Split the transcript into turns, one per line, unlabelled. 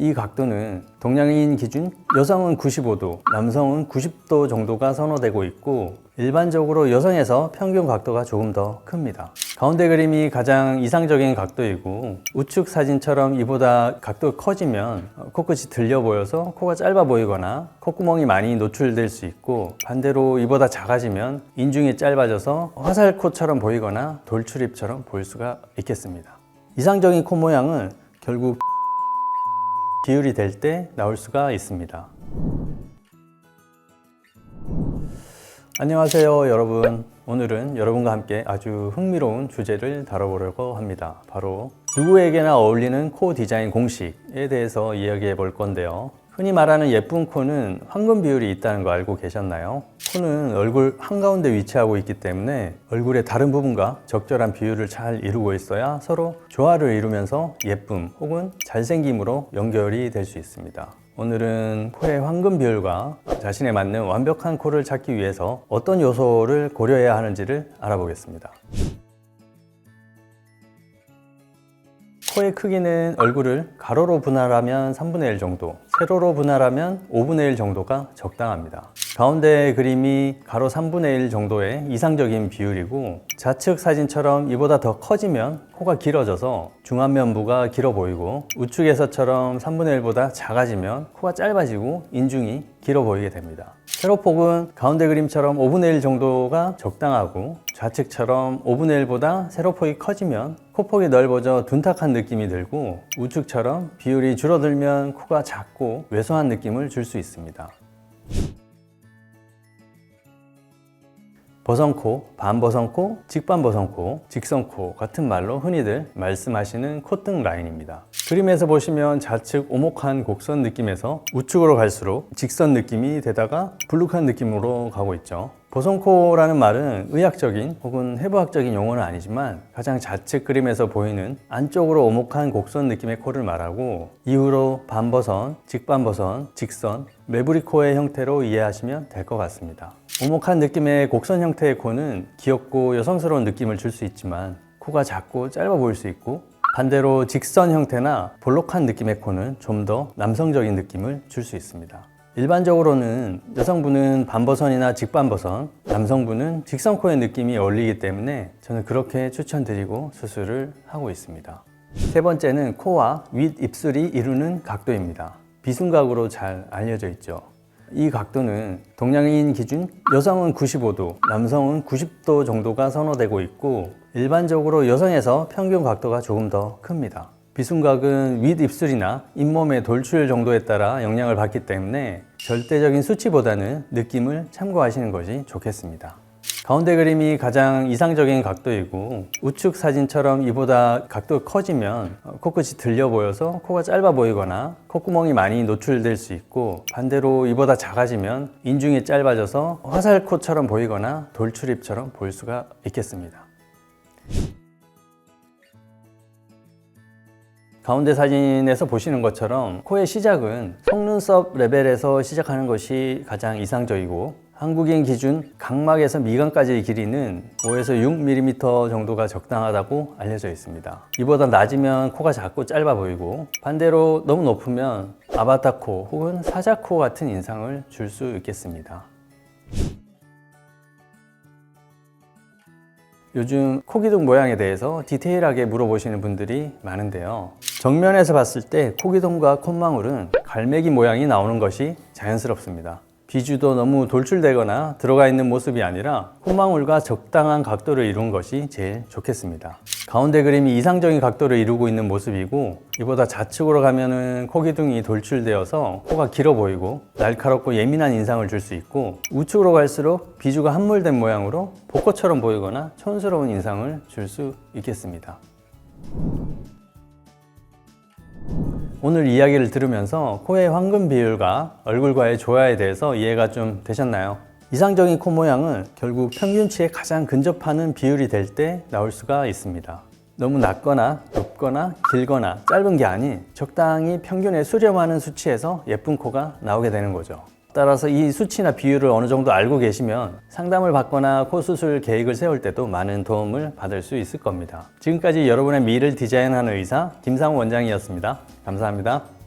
이 각도는 동양인 기준 여성은 95도, 남성은 90도 정도가 선호되고 있고 일반적으로 여성에서 평균 각도가 조금 더 큽니다. 가운데 그림이 가장 이상적인 각도이고 우측 사진처럼 이보다 각도가 커지면 코끝이 들려 보여서 코가 짧아 보이거나 콧구멍이 많이 노출될 수 있고 반대로 이보다 작아지면 인중이 짧아져서 화살코처럼 보이거나 돌출입처럼 보일 수가 있겠습니다. 이상적인 코 모양은 결국 비율이 될 때 나올 수가 있습니다. 안녕하세요, 여러분. 오늘은 여러분과 함께 아주 흥미로운 주제를 다뤄보려고 합니다. 바로 누구에게나 어울리는 코 디자인 공식에 대해서 이야기해 볼 건데요. 흔히 말하는 예쁜 코는 황금 비율이 있다는 거 알고 계셨나요? 코는 얼굴 한가운데 위치하고 있기 때문에 얼굴의 다른 부분과 적절한 비율을 잘 이루고 있어야 서로 조화를 이루면서 예쁨 혹은 잘생김으로 연결이 될 수 있습니다. 오늘은 코의 황금 비율과 자신에 맞는 완벽한 코를 찾기 위해서 어떤 요소를 고려해야 하는지를 알아보겠습니다. 코의 크기는 얼굴을 가로로 분할하면 3분의 1 정도, 세로로 분할하면 5분의 1 정도가 적당합니다. 가운데 그림이 가로 3분의 1 정도의 이상적인 비율이고 좌측 사진처럼 이보다 더 커지면 코가 길어져서 중안면부가 길어 보이고 우측에서처럼 3분의 1보다 작아지면 코가 짧아지고 인중이 길어 보이게 됩니다. 세로폭은 가운데 그림처럼 5분의 1 정도가 적당하고 좌측처럼 5분의 1보다 세로폭이 커지면 코폭이 넓어져 둔탁한 느낌이 들고 우측처럼 비율이 줄어들면 코가 작고 왜소한 느낌을 줄 수 있습니다. 버선코, 반버선코, 직반버선코, 직선코 같은 말로 흔히들 말씀하시는 콧등 라인입니다. 그림에서 보시면 좌측 오목한 곡선 느낌에서 우측으로 갈수록 직선 느낌이 되다가 불룩한 느낌으로 가고 있죠. 보선코라는 말은 의학적인 혹은 해부학적인 용어는 아니지만 가장 좌측 그림에서 보이는 안쪽으로 오목한 곡선 느낌의 코를 말하고 이후로 반버선, 직반버선, 직선, 메브리코의 형태로 이해하시면 될 것 같습니다. 오목한 느낌의 곡선 형태의 코는 귀엽고 여성스러운 느낌을 줄 수 있지만 코가 작고 짧아 보일 수 있고 반대로 직선 형태나 볼록한 느낌의 코는 좀 더 남성적인 느낌을 줄 수 있습니다. 일반적으로는 여성분은 반버선이나 직반버선, 남성분은 직선코의 느낌이 어울리기 때문에 저는 그렇게 추천드리고 수술을 하고 있습니다. 세 번째는 코와 윗 입술이 이루는 각도입니다. 비순각으로 잘 알려져 있죠. 이 각도는 동양인 기준 여성은 95도, 남성은 90도 정도가 선호되고 있고 일반적으로 여성에서 평균 각도가 조금 더 큽니다. 비순각은 윗 입술이나 잇몸의 돌출 정도에 따라 영향을 받기 때문에 절대적인 수치보다는 느낌을 참고하시는 것이 좋겠습니다. 가운데 그림이 가장 이상적인 각도이고 우측 사진처럼 이보다 각도가 커지면 코끝이 들려 보여서 코가 짧아 보이거나 콧구멍이 많이 노출될 수 있고 반대로 이보다 작아지면 인중이 짧아져서 화살코처럼 보이거나 돌출입처럼 보일 수가 있겠습니다. 가운데 사진에서 보시는 것처럼 코의 시작은 속눈썹 레벨에서 시작하는 것이 가장 이상적이고 한국인 기준 각막에서 미간까지의 길이는 5에서 6mm 정도가 적당하다고 알려져 있습니다. 이보다 낮으면 코가 작고 짧아 보이고 반대로 너무 높으면 아바타코 혹은 사자코 같은 인상을 줄 수 있겠습니다. 요즘 코기둥 모양에 대해서 디테일하게 물어보시는 분들이 많은데요. 정면에서 봤을 때 코기둥과 콧망울은 갈매기 모양이 나오는 것이 자연스럽습니다. 비주도 너무 돌출되거나 들어가 있는 모습이 아니라 콧망울과 적당한 각도를 이룬 것이 제일 좋겠습니다. 가운데 그림이 이상적인 각도를 이루고 있는 모습이고 이보다 좌측으로 가면은 코기둥이 돌출되어서 코가 길어 보이고 날카롭고 예민한 인상을 줄 수 있고 우측으로 갈수록 비주가 함몰된 모양으로 복고처럼 보이거나 촌스러운 인상을 줄 수 있겠습니다. 오늘 이야기를 들으면서 코의 황금 비율과 얼굴과의 조화에 대해서 이해가 좀 되셨나요? 이상적인 코 모양은 결국 평균치에 가장 근접하는 비율이 될 때 나올 수가 있습니다. 너무 낮거나 높거나 길거나 짧은 게 아닌 적당히 평균에 수렴하는 수치에서 예쁜 코가 나오게 되는 거죠. 따라서 이 수치나 비율을 어느 정도 알고 계시면 상담을 받거나 코 수술 계획을 세울 때도 많은 도움을 받을 수 있을 겁니다. 지금까지 여러분의 미를 디자인하는 의사 김상우 원장이었습니다. 감사합니다.